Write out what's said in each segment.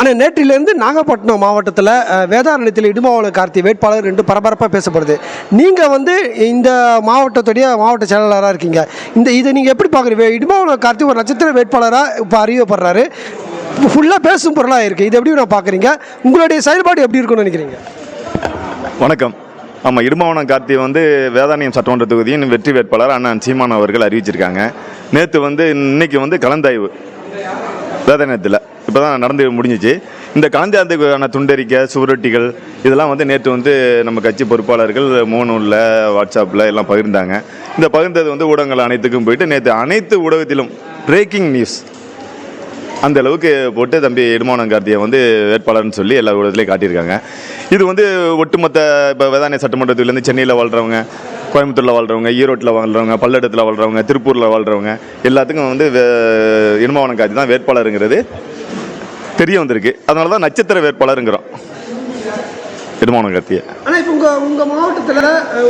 ஆனால் நேற்றிலிருந்து நாகப்பட்டினம் மாவட்டத்தில் வேதாரண்யத்தில் இடுமாவள கார்த்தி வேட்பாளர் ரெண்டு பரபரப்பாக பேசப்படுது. நீங்கள் வந்து இந்த மாவட்டத்துடைய மாவட்ட செயலாளராக இருக்கீங்க. இந்த இதை நீங்கள் எப்படி பார்க்குறீங்க இடுமாவள கார்த்தி ஒரு நட்சத்திர வேட்பாளராக இப்போ அறியப்படுறாரு. ஃபுல்லாக பேசும் பொருளாக இருக்குது இது எப்படி நான் பார்க்குறீங்க உங்களுடைய செயல்பாடு எப்படி இருக்கும்னு நினைக்கிறீங்க? வணக்கம். ஆமாம் இடுமாவனம் கார்த்தி வந்து வேதாரண்யம் சட்டமன்ற தொகுதியின் வெற்றி வேட்பாளர் அண்ணன் சீமான் அவர்கள் அறிவிச்சிருக்காங்க. நேற்று வந்து இன்னைக்கு வந்து கலந்தாய்வு. வேதனத்தில் இப்போ தான் நடந்து முடிஞ்சிச்சு. இந்த கலந்தாய்வுக்கான துண்டறிக்கை சுவரொட்டிகள் இதெல்லாம் வந்து நேற்று வந்து நம்ம கட்சி பொறுப்பாளர்கள் மோனூரில் வாட்ஸ்அப்பில் எல்லாம் பகிர்ந்தாங்க. இந்த பகிர்ந்தது வந்து ஊடகங்கள் அனைத்துக்கும் போயிட்டு நேற்று அனைத்து ஊடகத்திலும் பிரேக்கிங் நியூஸ் அந்த அளவுக்கு போட்டு தம்பி இடுமானம் கார்த்தியை வந்து வேட்பாளர்னு சொல்லி எல்லா ஊடகத்துலேயும் காட்டியிருக்காங்க. இது வந்து ஒட்டுமொத்த இப்போ வேதாநிய சட்டமன்றத்திலேருந்து சென்னையில் வாழ்கிறவங்க கோயம்புத்தூரில் வாழ்கிறவங்க ஈரோட்டில் வாழ்கிறவங்க பல்லடத்தில் வாழ்கிறவங்க திருப்பூரில் வாழ்கிறவங்க எல்லாத்துக்கும் வந்து இடுமாவனம் கார்த்தி தான் வேட்பாளருங்கிறது தெரிய வந்திருக்கு. அதனால தான் நட்சத்திர வேட்பாளருங்கிறோம். இடுமாவனம் கார்த்தியை ஆனால் இப்போ உங்கள் உங்கள் மாவட்டத்தில்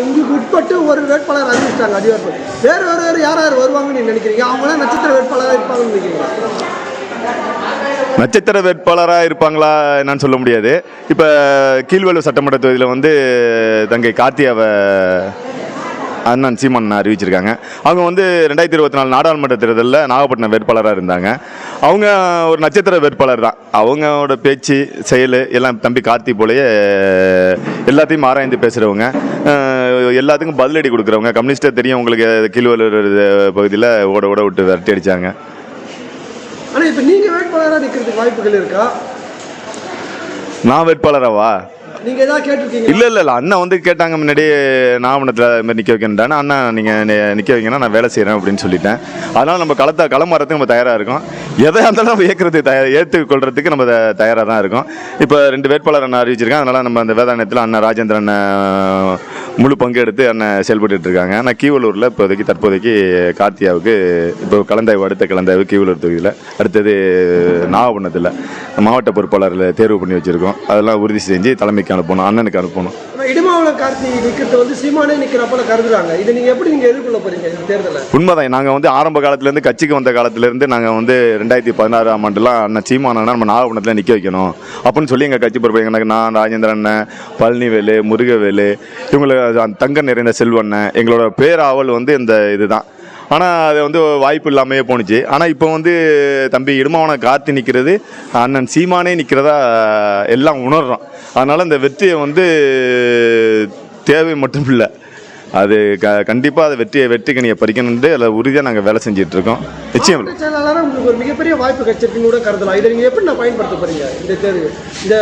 உங்களுக்கு உட்பட்டு ஒரு வேட்பாளர் அறிவிச்சிட்டாங்க அதிகாரத்தில் வேறு வேறு வேறு யார் யார் வருவாங்கன்னு நீங்க நினைக்கிறீங்க? அவங்களாம் நட்சத்திர வேட்பாளராக இருப்பாங்கன்னு நினைக்கிறீங்களா நட்சத்திர வேட்பாளராக இருப்பாங்களா என்னன்னு சொல்ல முடியாது. இப்போ கீழ்வலு சட்டமன்ற தொகுதியில் வந்து தங்கை கார்த்தியாவை அண்ணன் சீமான் அறிவிச்சிருக்காங்க. அவங்க வந்து ரெண்டாயிரத்தி இருபத்தி நாலு நாடாளுமன்ற தேர்தலில் நாகப்பட்டினம் வேட்பாளராக இருந்தாங்க. அவங்க ஒரு நட்சத்திர வேட்பாளர் தான். அவங்களோட பேச்சு செயல் எல்லாம் தம்பி கார்த்தி போலயே எல்லாத்தையும் ஆராய்ந்து பேசுகிறவங்க எல்லாத்துக்கும் பதிலடி கொடுக்குறவங்க. கம்யூனிஸ்டே தெரியும் உங்களுக்கு கீழ்வலூர் பகுதியில் ஓட ஓட விட்டு விரட்டி அடித்தாங்க ஆனால் இப்போ நீங்கள் வேட்பாளராக நிற்கிறதுக்கு வாய்ப்புகள் இருக்கா? நான் வேட்பாளராவா? நீங்கள் ஏதாவது கேட்டிருக்கீங்க இல்ல இல்ல இல்ல. வந்து கேட்டாங்க முன்னாடி நாகமணத்தில் இது மாதிரி நிக்க வைக்கணுட்டானே அண்ணா நீங்க நிக்க வைக்கணும் நான் வேலை செய்யறேன் அப்படின்னு சொல்லிட்டேன். அதனால நம்ம களத்தை களம் மாறதுக்கு நம்ம தயாரா இருக்கோம். எதை இருந்தாலும் நம்ம ஏற்கிறது தயார் ஏற்றுக்கொள்றதுக்கு நம்ம த- தயாரா தான் இருக்கோம். இப்போ ரெண்டு வேட்பாளர் அண்ணன் அறிவிச்சிருக்கேன் அதனால நம்ம அந்த வேதாயத்தில் அண்ணா ராஜேந்திரன் முழு பங்கெடுத்து அண்ணன் செயல்பட்டு இருக்காங்க ஆனால் கீவலூரில் இப்போதைக்கு தற்போதைக்கு கார்த்தியாவுக்கு இப்போ கலந்தாய்வு அடுத்த கலந்தாய்வு கீவலூர் தொகுதியில். அடுத்தது நாகப்பட்டினத்தில் மாவட்ட பொறுப்பாளரில் தேர்வு பண்ணி வச்சுருக்கோம். அதெல்லாம் உறுதி செஞ்சு தலைமைக்கு அனுப்பணும் அண்ணனுக்கு அனுப்பணும். இடுமாவளம் கார்த்திகை நிற்கிறது வந்து சீமானே நிற்கிறப்பல கருதுறாங்க. இதை நீங்கள் எப்படி நீங்கள் எதிர்கொள்ள போறீங்க இந்த உண்மைதான். நாங்கள் வந்து ஆரம்ப காலத்துலேருந்து கட்சிக்கு வந்த காலத்துலேருந்து நாங்கள் வந்து ரெண்டாயிரத்தி பதினாறாம் ஆண்டுலாம் அண்ணன் சீமானா நம்ம நாகப்பட்டினத்தில் நிற்க வைக்கணும். அப்படின்னு சொல்லி எங்கள் கட்சி பொறுப்பு எனக்கு நான் ராஜேந்திரன் அண்ணன் பழனிவேலு முருகவேலு இவங்களை தங்க நிறைந்த செல்வண்ணன் எங்களோட பேராவல் வந்து இந்த இதுதான். ஆனால் அது வந்து வாய்ப்பு இல்லாமையே போணுச்சு. ஆனால் இப்போ வந்து தம்பி இடுமாவனை காத்து நிற்கிறது அண்ணன் சீமானே நிற்கிறதா எல்லாம் உணர்றோம். அதனால் இந்த வெற்றியை வந்து தேவை மட்டும் இல்லை அது க கண்டிப்பாக அதை வெற்றியை வெற்றிக்கனியை பறிக்கணுன்ட்டு அதில் உறுதியாக நாங்கள் வேலை செஞ்சுட்டு இருக்கோம். நிச்சயம். செயலாளராக உங்களுக்கு ஒரு மிகப்பெரிய வாய்ப்பு கிடைச்சிருக்குன்னு கூட கருதலாம். இதை நீங்கள் எப்படி நான் பயன்படுத்த இந்த தேர்வு. இந்த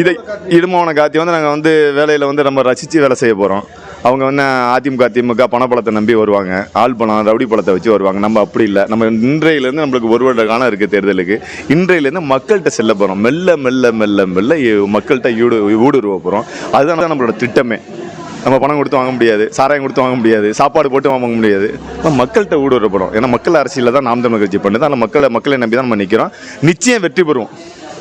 இதை இடுமோன காத்தி வந்து நாங்கள் வந்து வேலையில் வந்து நம்ம ரசித்து வேலை செய்ய போகிறோம் அவங்க வந்து அதிமுக திமுக பணப்பழத்தை நம்பி வருவாங்க. ஆள் பணம் ரவுடி பழத்தை வச்சு வருவாங்க. நம்ம அப்படி இல்லை. நம்ம இன்றையிலேருந்து நம்மளுக்கு ஒரு வருட காலம் இருக்குது தேர்தலுக்கு. இன்றையிலேருந்து மக்கள்கிட்ட செல்ல போகிறோம் மெல்ல மெல்ல மெல்ல மெல்ல மக்கள்கிட்ட ஈடு ஊடுருவ போகிறோம் அதுதான் நம்மளோட திட்டமே. நம்ம பணம் கொடுத்து வாங்க முடியாது. சாராயம் கொடுத்து வாங்க முடியாது. சாப்பாடு போட்டு வாங்க முடியாது. நம்ம மக்கள்கிட்ட ஊடுருவ போகிறோம் ஏன்னா மக்கள் அரசியலில் தான் நாம் தமிழ் கட்சி பண்ணுது. அந்த மக்களை மக்களை நம்பி தான் நம்ம நிற்கிறோம் நிச்சயம் வெற்றி பெறுவோம்.